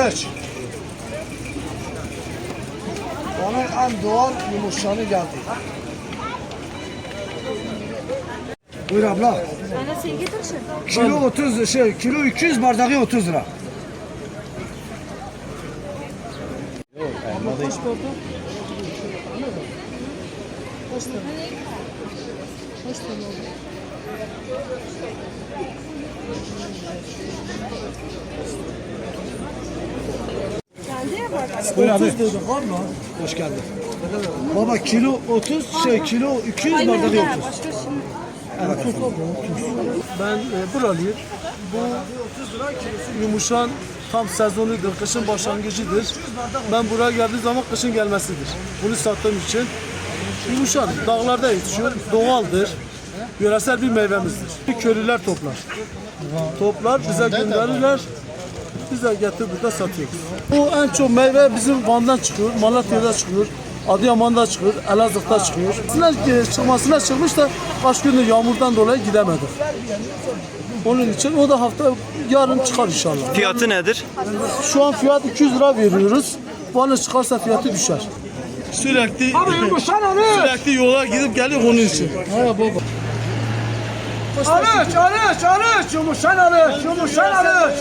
Arıç. Onun en doğal yumuşanı geldi. Buyur abla. Kilo 30 şey kilo 200 bardağı 30 lira. Geldi ya Buyur abi. Hoş geldin. Baba kilo 30 şey kilo 200 bardağı 30. Aynen başka şimdi. Ben e, buralıyım. Bu yumuşan tam sezonudur, kışın başlangıcıdır. Ben buraya geldiği zaman kışın gelmesidir. Bunu sattığım için yumuşan, dağlarda yetişiyor, doğaldır. Yöresel bir meyvemizdir. Köylüler toplar. Toplar, bize gönderirler. Biz de getir burada satıyoruz. Bu en çok meyve bizim Van'dan çıkıyor, Malatya'da çıkıyor, Adıyaman'da çıkıyor, Elazığ'da çıkıyor. E, çıkmasına çıkmış da kaç gündür yağmurdan dolayı gidemedik. Onun için o da hafta yarın çıkar inşallah. Fiyatı nedir? Şu an fiyat 200 lira veriyoruz. Van'a çıkarsa fiyatı düşer. Sürekli sürekli yola gidip geliyor onun için. Ha baba. Arıç, arıç, arıç, yumuşan arıç, yumuşan arıç.